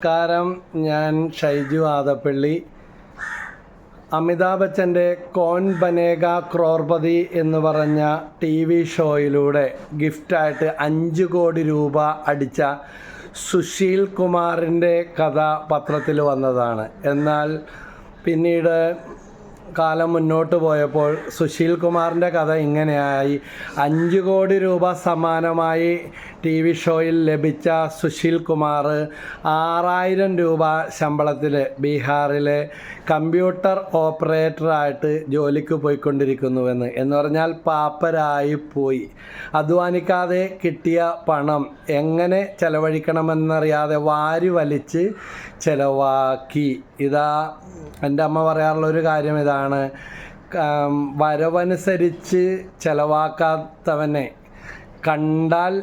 നമസ്കാരം. ഞാൻ ഷൈജു ആദപ്പള്ളി. അമിതാഭ് ബച്ചന്റെ കോൻ ബനേഗ ക്രോർപതി എന്ന് പറഞ്ഞ ടി വി ഷോയിലൂടെ ഗിഫ്റ്റായിട്ട് അഞ്ച് കോടി രൂപ അടിച്ച സുശീൽ കുമാറിന്റെ കഥ പത്രത്തിൽ വന്നതാണ്. എന്നാൽ പിന്നീട് കാലം മുന്നോട്ട് പോയപ്പോൾ സുശീൽ കുമാറിന്റെ കഥ ഇങ്ങനെയായി. അഞ്ച് കോടി രൂപ സമാനമായി ടി വി ഷോയിൽ ലഭിച്ച സുശീൽ കുമാർ ആറായിരം രൂപ ശമ്പളത്തിൽ ബീഹാറിലെ കമ്പ്യൂട്ടർ ഓപ്പറേറ്ററായിട്ട് ജോലിക്ക് പോയിക്കൊണ്ടിരിക്കുന്നുവെന്ന്. എന്ന് പറഞ്ഞാൽ പാപ്പരായി പോയി. അധ്വാനിക്കാതെ കിട്ടിയ പണം എങ്ങനെ ചെലവഴിക്കണമെന്നറിയാതെ വാരി വലിച്ച് ചെലവാക്കി. ഇതാ എന്റെ അമ്മ പറയാറുള്ള ഒരു കാര്യം ഇതാണ്. ക- വരവനുസരിച്ച് ചെലവാക്കാത്തവനെ കണ്ടാൽ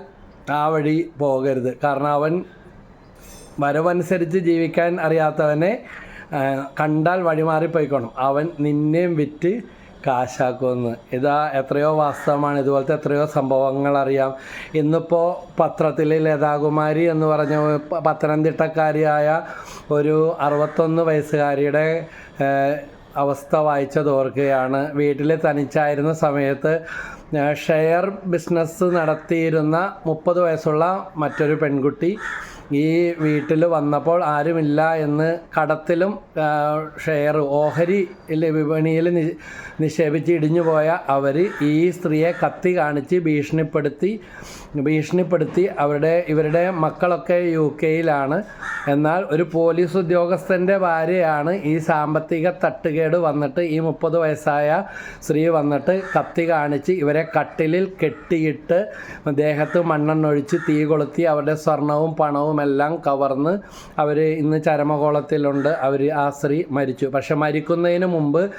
ആ വഴി പോകരുത്. കാരണം അവൻ വരവനുസരിച്ച് ജീവിക്കാൻ അറിയാത്തവനെ കണ്ടാൽ വഴിമാറിപ്പോയിക്കോണം. അവൻ നിന്നെയും വിറ്റ് കാശാക്കുമെന്ന്. ഇതാ എത്രയോ വാസ്തവമാണ്. ഇതുപോലത്തെ എത്രയോ സംഭവങ്ങൾ അറിയാം ഇന്നിപ്പോൾ പത്രത്തിൽ ലതാകുമാരി എന്ന് പറഞ്ഞ പത്തനംതിട്ടക്കാരിയായ ഒരു അറുപത്തൊന്ന് വയസ്സുകാരിയുടെ അവസ്ഥ വായിച്ചത് ഓർക്കുകയാണ്. വീട്ടിൽ തനിച്ചായിരുന്ന സമയത്ത് ഷെയർ ബിസിനസ് നടത്തിയിരുന്ന മുപ്പത് വയസ്സുള്ള മറ്റൊരു പെൺകുട്ടി ഈ വീട്ടിൽ വന്നപ്പോൾ ആരുമില്ല എന്ന് കടത്തിലും ഷെയർ ഓഹരി വിപണിയിൽ നിക്ഷേപിച്ച് ഇടിഞ്ഞു പോയ അവർ ഈ സ്ത്രീയെ കത്തി കാണിച്ച് ഭീഷണിപ്പെടുത്തി ഭീഷണിപ്പെടുത്തി അവരുടെ ഇവരുടെ മക്കളൊക്കെ യു കെയിലാണ്. എന്നാൽ ഒരു പോലീസ് ഉദ്യോഗസ്ഥന്റെ ഭാര്യയാണ് ഈ സാമ്പത്തിക തട്ടുകേട് വന്നിട്ട് ഈ മുപ്പത് വയസ്സായ സ്ത്രീ വന്നിട്ട് കത്തി കാണിച്ച് ഇവരെ കട്ടിലിൽ കെട്ടിയിട്ട് ദേഹത്ത് മണ്ണെണ്ണൊഴിച്ച് തീ കൊളുത്തി അവരുടെ സ്വർണവും പണവും എല്ലാം കവർന്ന് അവർ ഇന്ന് ചരമകോളത്തിലുണ്ട്. അവർ ആ സ്ത്രീ മരിച്ചു. പക്ഷെ മരിക്കുന്നതിന് മുമ്പ്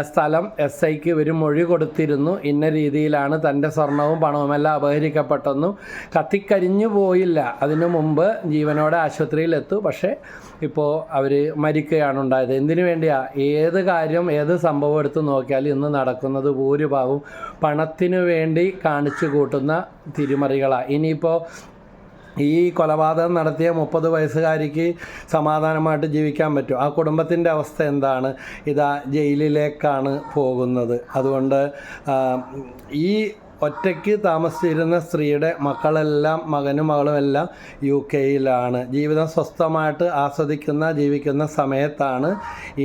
സ്ഥലം എസ് ഐക്ക് ഇവർ മൊഴി കൊടുത്തിരുന്നു. ഇന്ന രീതിയിലാണ് തന്റെ സ്വർണവും പണവുമെല്ലാം അപഹരിക്കപ്പെട്ടെന്നും കത്തിക്കരിഞ്ഞു പോയില്ല. അതിനു മുമ്പ് ജീവനോടെ ആശുപത്രിയിൽ എത്തു പക്ഷേ ഇപ്പോൾ അവർ മരിക്കുകയാണ് ഉണ്ടായത്. എന്തിനു വേണ്ടിയാ? ഏത് കാര്യം ഏത് സംഭവം എടുത്ത് നോക്കിയാൽ ഇന്ന് നടക്കുന്നത് ഭൂരിഭാഗവും പണത്തിനു വേണ്ടി കാണിച്ചു കൂട്ടുന്ന തിരിമറികളാണ് ഇനിയിപ്പോൾ ഈ കൊലപാതകം നടത്തിയ മുപ്പത് വയസ്സുകാരിക്ക് സമാധാനമായിട്ട് ജീവിക്കാൻ പറ്റും. ആ കുടുംബത്തിന്റെ അവസ്ഥ എന്താണ്? ഇതാ ജയിലിലേക്കാണ് പോകുന്നത്. അതുകൊണ്ട് ഈ ഒറ്റയ്ക്ക് താമസിച്ചിരുന്ന സ്ത്രീയുടെ മക്കളെല്ലാം മകനും മകളും എല്ലാം യു കെയിലാണ്. ജീവിതം സ്വസ്ഥമായിട്ട് ആസ്വദിക്കുന്ന ജീവിക്കുന്ന സമയത്താണ്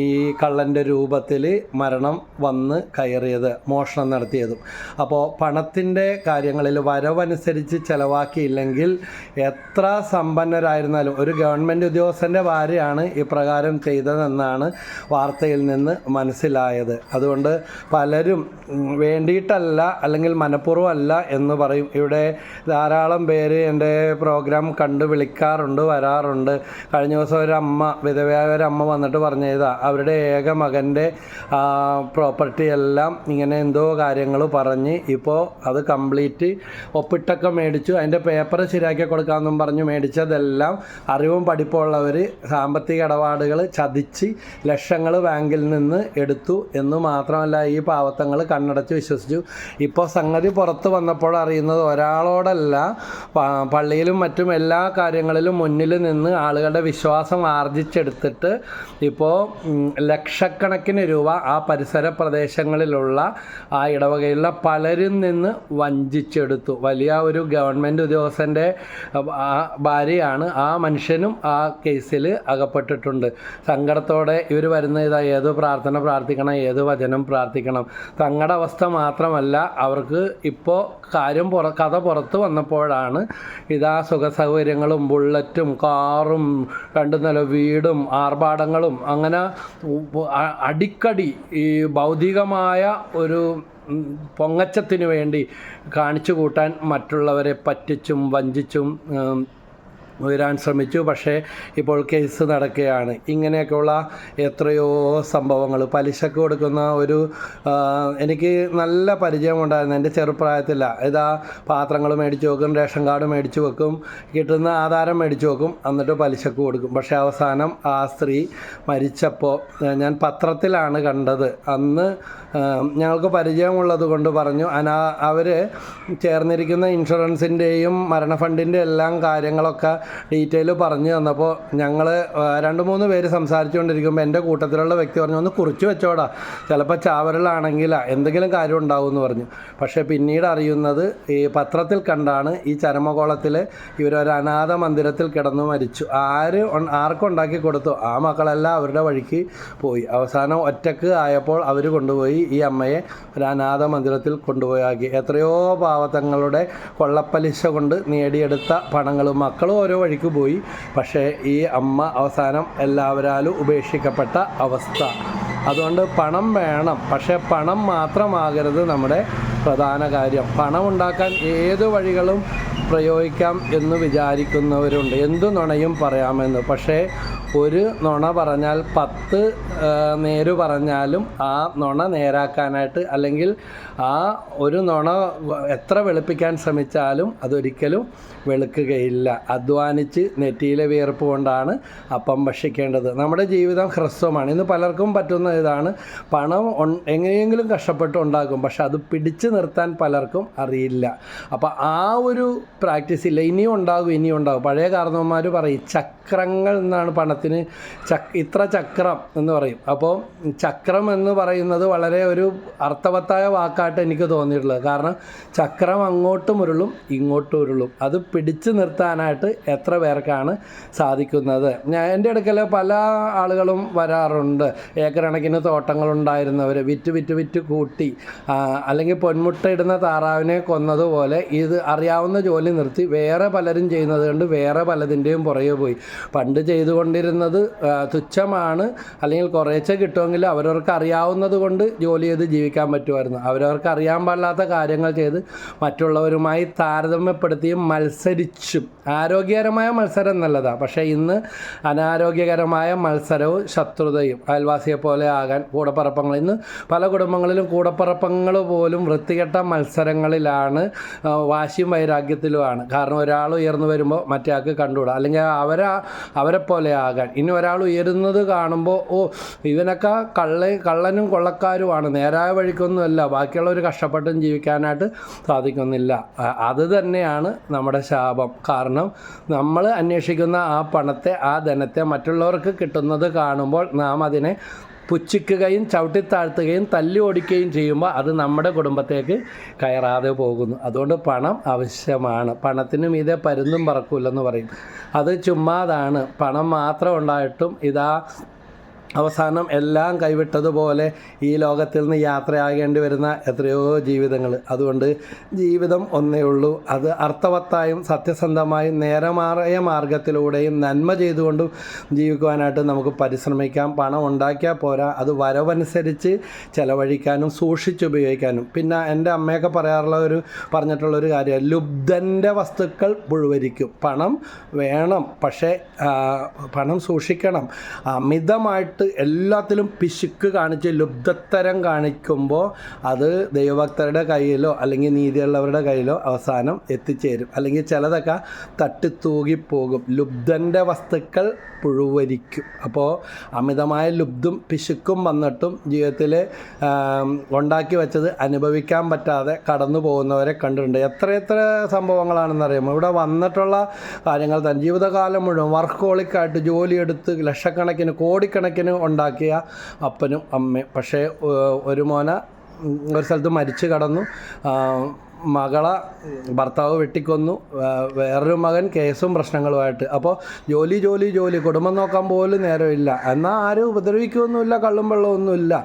ഈ കള്ളന്റെ രൂപത്തിൽ മരണം വന്ന് കയറിയത് മോഷണം നടത്തിയതും. അപ്പോൾ പണത്തിന്റെ കാര്യങ്ങളിൽ വരവനുസരിച്ച് ചിലവാക്കിയില്ലെങ്കിൽ എത്ര സമ്പന്നരായിരുന്നാലും ഒരു ഗവൺമെന്റ് ഉദ്യോഗസ്ഥന്റെ ഭാര്യയാണ് ഇപ്രകാരം ചെയ്തതെന്നാണ് വാർത്തയിൽ നിന്ന് മനസ്സിലായത്. അതുകൊണ്ട് പലരും വേണ്ടിയിട്ടല്ല അല്ലെങ്കിൽ മനഃപൂർവം അല്ല എന്ന് പറയും. ഇവിടെ ധാരാളം പേര് എന്റെ പ്രോഗ്രാം കണ്ട് വിളിക്കാറുണ്ട് വരാറുണ്ട്. കഴിഞ്ഞ ദിവസം ഒരു അമ്മ വിധവയായ ഒരു അമ്മ വന്നിട്ട് പറഞ്ഞതാ അവരുടെ ഏക മകന്റെ പ്രോപ്പർട്ടി എല്ലാം ഇങ്ങനെ എന്തോ കാര്യങ്ങൾ പറഞ്ഞ് ഇപ്പോൾ അത് കംപ്ലീറ്റ് ഒപ്പിട്ടൊക്കെ മേടിച്ചു. അതിന്റെ പേപ്പർ ശരിയാക്കി കൊടുക്കാമെന്നും പറഞ്ഞു മേടിച്ചതെല്ലാം അറിവും പഠിപ്പുള്ളവർ സാമ്പത്തിക ഇടപാടുകൾ ചതിച്ച് ലക്ഷങ്ങൾ ബാങ്കിൽ നിന്ന് എടുത്തു എന്ന് മാത്രമല്ല ഈ പാവത്തങ്ങൾ കണ്ണടച്ച് വിശ്വസിച്ചു. ഇപ്പോൾ സംഗതി പുറത്ത് വന്നപ്പോൾ അറിയുന്നത് ഒരാളോടല്ല പള്ളിയിലും മറ്റും എല്ലാ കാര്യങ്ങളിലും മുന്നിൽ നിന്ന് ആളുകളുടെ വിശ്വാസം ആർജിച്ചെടുത്തിട്ട് ഇപ്പോൾ ലക്ഷക്കണക്കിന് രൂപ ആ പരിസര പ്രദേശങ്ങളിലുള്ള ആ ഇടവകയിലുള്ള പലരിൽ നിന്ന് വഞ്ചിച്ചെടുത്തു. വലിയ ഒരു ഗവൺമെന്റ് ഉദ്യോഗസ്ഥന്റെ ഭാര്യയാണ് ആ മനുഷ്യനും ആ കേസിൽ അകപ്പെട്ടിട്ടുണ്ട്. സങ്കടത്തോടെ ഇവർ വരുന്ന ഇതാ ഏത് പ്രാർത്ഥന പ്രാർത്ഥിക്കണം ഏത് വചനം പ്രാർത്ഥിക്കണം. തങ്ങളുടെ അവസ്ഥ മാത്രമല്ല അവർക്ക് ഇപ്പോൾ കാര്യം പുറ കഥ പുറത്ത് വന്നപ്പോഴാണ് ഇതാ സുഖ സൗകര്യങ്ങളും ബുള്ളറ്റും കാറും രണ്ടു നില വീടും ആർഭാടങ്ങളും അങ്ങനെ അടിക്കടി ഈ ഭൗതികമായ ഒരു പൊങ്ങച്ചത്തിനു വേണ്ടി കാണിച്ചു കൂട്ടാൻ മറ്റുള്ളവരെ പറ്റിച്ചും വഞ്ചിച്ചും ഉയരാൻ ശ്രമിച്ചു. പക്ഷേ ഇപ്പോൾ കേസ് നടക്കുകയാണ്. ഇങ്ങനെയൊക്കെയുള്ള എത്രയോ സംഭവങ്ങൾ. പലിശക്ക് കൊടുക്കുന്ന ഒരു എനിക്ക് നല്ല പരിചയമുണ്ടായിരുന്നു. എന്റെ ചെറുപ്രായത്തില്ല ഇതാ പാത്രങ്ങൾ മേടിച്ച് വെക്കും റേഷൻ കാർഡ് മേടിച്ച് വെക്കും കിട്ടുന്ന ആധാരം മേടിച്ച് വെക്കും എന്നിട്ട് പലിശക്ക് കൊടുക്കും. പക്ഷേ അവസാനം ആ സ്ത്രീ മരിച്ചപ്പോൾ ഞാൻ പത്രത്തിലാണ് കണ്ടത്. അന്ന് ഞങ്ങൾക്ക് പരിചയമുള്ളത് കൊണ്ട് പറഞ്ഞു അനാ അവർ ചേർന്നിരിക്കുന്ന ഇൻഷുറൻസിന്റെയും മരണ ഫണ്ടിന്റെ എല്ലാം കാര്യങ്ങളൊക്കെ ഡീറ്റെയിൽ പറഞ്ഞു തന്നപ്പോൾ ഞങ്ങൾ രണ്ട് മൂന്ന് പേര് സംസാരിച്ചുകൊണ്ടിരിക്കുമ്പോൾ എന്റെ കൂട്ടത്തിലുള്ള വ്യക്തി പറഞ്ഞു ഒന്ന് കുറിച്ച് വെച്ചോടാ. ചിലപ്പോൾ ചാവരലാണെങ്കിലാ എന്തെങ്കിലും കാര്യം ഉണ്ടാവും എന്ന് പറഞ്ഞു. പക്ഷേ പിന്നീട് അറിയുന്നത് ഈ പത്രത്തിൽ കണ്ടാണ് ഈ ചരമകോളത്തിൽ ഇവരൊരു അനാഥ മന്ദിരത്തിൽ കിടന്നു മരിച്ചു. ആര് ആർക്കുണ്ടാക്കി കൊടുത്തു. ആ മക്കളെല്ലാം അവരുടെ വഴിക്ക് പോയി. അവസാനം ഒറ്റയ്ക്ക് ആയപ്പോൾ അവർ കൊണ്ടുപോയി. ഈ അമ്മയെ ഒരു അനാഥ മന്ദിരത്തിൽ കൊണ്ടുപോയി ആക്കി എത്രയോ പാവത്തങ്ങളുടെ കൊള്ളപ്പലിശ കൊണ്ട് നേടിയെടുത്ത പണങ്ങളും മക്കളും ഓരോ വഴിക്ക് പോയി. പക്ഷേ ഈ അമ്മ അവസാനം എല്ലാവരാലും ഉപേക്ഷിക്കപ്പെട്ട അവസ്ഥ. അതുകൊണ്ട് പണം വേണം. പക്ഷേ പണം മാത്രമാകരുത് നമ്മുടെ പ്രധാന കാര്യം. പണം ഉണ്ടാക്കാൻ ഏത് വഴികളും പ്രയോഗിക്കാം എന്ന് വിചാരിക്കുന്നവരുണ്ട്. എന്തു നുണയും പറയാമെന്ന്. പക്ഷേ ഒരു നുണ പറഞ്ഞാൽ പത്ത് നേര് പറഞ്ഞാലും ആ നുണ നേരാക്കാനായിട്ട് അല്ലെങ്കിൽ ആ ഒരു നുണ എത്ര വെളുപ്പിക്കാൻ ശ്രമിച്ചാലും അതൊരിക്കലും വെളുക്കുകയില്ല. അധ്വാനിച്ച് നെറ്റിയിലെ വിയർപ്പ് കൊണ്ടാണ് അപ്പം ഭക്ഷിക്കേണ്ടത്. നമ്മുടെ ജീവിതം ഹ്രസ്വമാണ്. ഇന്ന് പലർക്കും പറ്റുന്ന ഇതാണ്. പണം എങ്ങനെയെങ്കിലും കഷ്ടപ്പെട്ട് ഉണ്ടാക്കും പക്ഷെ അത് പിടിച്ചു നിർത്താൻ പലർക്കും അറിയില്ല. അപ്പോൾ ആ ഒരു പ്രാക്ടീസ് ഇല്ല. ഇനിയും ഉണ്ടാകും ഇനിയും ഉണ്ടാകും. പഴയ കാരണവന്മാർ പറയും ചക്രങ്ങൾ എന്നാണ് പണത്തിന് ചക് ഇത്ര ചക്രം എന്ന് പറയും. അപ്പോൾ ചക്രം എന്ന് പറയുന്നത് വളരെ ഒരു അർത്ഥവത്തായ വാക്കായിട്ട് എനിക്ക് തോന്നിയിട്ടുള്ളത്. കാരണം ചക്രം അങ്ങോട്ടും ഉരുളും ഇങ്ങോട്ടും ഉരുളും. അത് പിടിച്ചു നിർത്താനായിട്ട് എത്ര പേർക്കാണ് സാധിക്കുന്നത്? ഞാൻ എന്റെ അടുക്കൽ പല ആളുകളും വരാറുണ്ട്. ഏക്കറണക്കിന് തോട്ടങ്ങളുണ്ടായിരുന്നവർ വിറ്റ് വിറ്റ് വിറ്റ് കൂട്ടി അല്ലെങ്കിൽ പൊന്മുട്ടയിടുന്ന താറാവിനെ കൊന്നതുപോലെ ഇത് അറിയാവുന്ന ജോലി നിർത്തി വേറെ പലരും ചെയ്യുന്നത് കൊണ്ട് വേറെ പലതിന്റെയും പുറകെ പോയി. പണ്ട് ചെയ്തുകൊണ്ടിരുന്നത് ആ, തുച്ഛമാണ്. അല്ലെങ്കിൽ കുറേച്ച കിട്ടുമെങ്കിൽ അവരവർക്ക് അറിയാവുന്നത് കൊണ്ട് ജോലി ചെയ്ത് ജീവിക്കാൻ പറ്റുമായിരുന്നു. അവരവർക്ക് അറിയാൻ പാടില്ലാത്ത കാര്യങ്ങൾ ചെയ്ത് മറ്റുള്ളവരുമായി താരതമ്യപ്പെടുത്തിയും മത്സരിച്ചും. ആരോഗ്യകരമായ മത്സരം നല്ലതാണ് പക്ഷേ ഇന്ന് അനാരോഗ്യകരമായ മത്സരവും ശത്രുതയും അയൽവാസിയെ പോലെ ആകാൻ കൂടപ്പറപ്പങ്ങൾ ഇന്ന് പല കുടുംബങ്ങളിലും കൂടപ്പറപ്പങ്ങൾ പോലും വൃത്തികെട്ട മത്സരങ്ങളിലാണ് വാശിയും വൈരാഗ്യത്തിലുമാണ്. കാരണം ഒരാൾ ഉയർന്നു വരുമ്പോൾ മറ്റേ ആൾക്ക് കണ്ടുകൂടാ. അല്ലെങ്കിൽ അവരാ അവരെ പോലെ ആകാൻ. ഇനി ഒരാൾ ഉയരുന്നത് കാണുമ്പോൾ ഓ ഇവനൊക്കെ കള്ള കള്ളനും കൊള്ളക്കാരുമാണ്. നേരായ വഴിക്കൊന്നുമല്ല. ബാക്കിയുള്ളവർ കഷ്ടപ്പെട്ടും ജീവിക്കാനായിട്ട് സാധിക്കുന്നില്ല. അത് തന്നെയാണ് നമ്മുടെ ശാപം. കാരണം നമ്മൾ അന്വേഷിക്കുന്ന ആ പണത്തെ ആ ധനത്തെ മറ്റുള്ളവർക്ക് കിട്ടുന്നത് കാണുമ്പോൾ നാം അതിനെ പുച്ഛിക്കുകയും ചവിട്ടിത്താഴ്ത്തുകയും തല്ലി ഓടിക്കുകയും ചെയ്യുമ്പോൾ അത് നമ്മുടെ കുടുംബത്തേക്ക് കയറാതെ പോകുന്നു. അതുകൊണ്ട് പണം ആവശ്യമാണ്. പണത്തിനും ഇതേ പരുന്നും പറക്കൂലെന്ന് പറയും. അത് ചുമ്മാതാണ്. പണം മാത്രം ഉണ്ടായിട്ടും ഇതാ അവസാനം എല്ലാം കൈവിട്ടതുപോലെ ഈ ലോകത്തിൽ നിന്ന് യാത്രയാകേണ്ടി വരുന്ന എത്രയോ ജീവിതങ്ങൾ. അതുകൊണ്ട് ജീവിതം ഒന്നേ ഉള്ളൂ. അത് അർത്ഥവത്തായും സത്യസന്ധമായും നേരമാറിയ മാർഗത്തിലൂടെയും നന്മ ചെയ്തുകൊണ്ടും ജീവിക്കുവാനായിട്ട് നമുക്ക് പരിശ്രമിക്കാം. പണം ഉണ്ടാക്കിയാൽ പോരാ. അത് വരവനുസരിച്ച് ചെലവഴിക്കാനും സൂക്ഷിച്ചുപയോഗിക്കാനും പിന്നെ എന്റെ അമ്മയൊക്കെ പറയാറുള്ള ഒരു പറഞ്ഞിട്ടുള്ള ഒരു കാര്യം ലുബ്ധന്റെ വസ്തുക്കൾ പുഴുവരിക്കും. പണം വേണം പക്ഷേ പണം സൂക്ഷിക്കണം. അമിതമായിട്ട് എല്ലാത്തിലും പിശുക്ക് കാണിച്ച് ലുബ്ധത്തരം കാണിക്കുമ്പോൾ അത് ദൈവഭക്തരുടെ കയ്യിലോ അല്ലെങ്കിൽ നീതിയുള്ളവരുടെ കയ്യിലോ അവസാനം എത്തിച്ചേരും. അല്ലെങ്കിൽ ചിലതൊക്കെ തട്ടിത്തൂകിപ്പോകും. ലുബ്ധന്റെ വസ്തുക്കൾ പുഴുവരിക്കും. അപ്പോൾ അമിതമായ ലുബ്ധും പിശുക്കും വന്നിട്ടും ജീവിതത്തിൽ ഉണ്ടാക്കി വെച്ചത് അനുഭവിക്കാൻ പറ്റാതെ കടന്നു പോകുന്നവരെ കണ്ടിട്ടുണ്ട്. എത്ര എത്ര സംഭവങ്ങളാണെന്നറിയാമോ ഇവിടെ വന്നിട്ടുള്ള കാര്യങ്ങൾ തന്നെ. ജീവിതകാലം മുഴുവൻ വർക്കോളിക്കായിട്ട് ജോലിയെടുത്ത് ലക്ഷക്കണക്കിന് കോടിക്കണക്കിന് ഉണ്ടാക്കിയ അപ്പനും അമ്മയും. പക്ഷേ ഒരു മോന ഒരു സ്ഥലത്ത് മരിച്ചു കടന്നു. മകളെ ഭർത്താവ് വെട്ടിക്കൊന്നു. വേറൊരു മകൻ കേസും പ്രശ്നങ്ങളുമായിട്ട്. അപ്പോൾ ജോലി ജോലി ജോലി. കുടുംബം നോക്കാൻ പോലും നേരമില്ല. എന്നാൽ ആരും ഉപദ്രവിക്കുകയൊന്നുമില്ല കള്ളും വെള്ളമൊന്നുമില്ല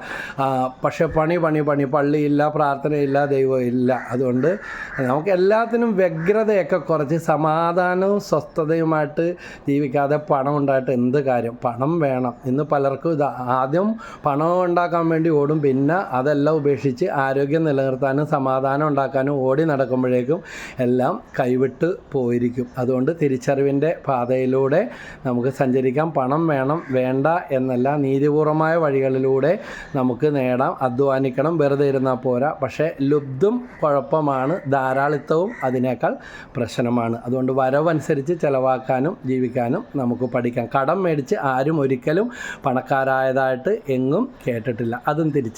പക്ഷേ പണി പണി പണി. പള്ളിയില്ല പ്രാർത്ഥനയില്ല ദൈവമില്ല. അതുകൊണ്ട് നമുക്ക് എല്ലാത്തിനും വ്യഗ്രതയൊക്കെ കുറച്ച് സമാധാനവും സ്വസ്ഥതയുമായിട്ട് ജീവിക്കാതെ പണം ഉണ്ടായിട്ട് എന്ത് കാര്യം? പണം വേണം. ഇന്ന് പലർക്കും ഇത് ആദ്യം പണം ഉണ്ടാക്കാൻ വേണ്ടി ഓടും. പിന്നെ അതെല്ലാം ഉപേക്ഷിച്ച് ആരോഗ്യം നിലനിർത്താനും സമാധാനം ഉണ്ടാക്കാനും ഓടി നടക്കുമ്പോഴേക്കും എല്ലാം കൈവിട്ട് പോയിരിക്കും. അതുകൊണ്ട് തിരിച്ചറിവിന്റെ പാതയിലൂടെ നമുക്ക് സഞ്ചരിക്കാം. പണം വേണം വേണ്ട എന്നല്ല നീതിപൂർവമായ വഴികളിലൂടെ നമുക്ക് നേടാം. അധ്വാനിക്കണം വെറുതെ ഇരുന്നാൽ പോരാ. പക്ഷേ ലുബ്ധും കുഴപ്പമാണ് ധാരാളിത്തവും അതിനേക്കാൾ പ്രശ്നമാണ്. അതുകൊണ്ട് വരവനുസരിച്ച് ചിലവാക്കാനും ജീവിക്കാനും നമുക്ക് പഠിക്കാം. കടം മേടിച്ച് ആരും ഒരിക്കലും പണക്കാരായതായിട്ട് എങ്ങും കേട്ടിട്ടില്ല. അതും തിരിച്ചറിയാം.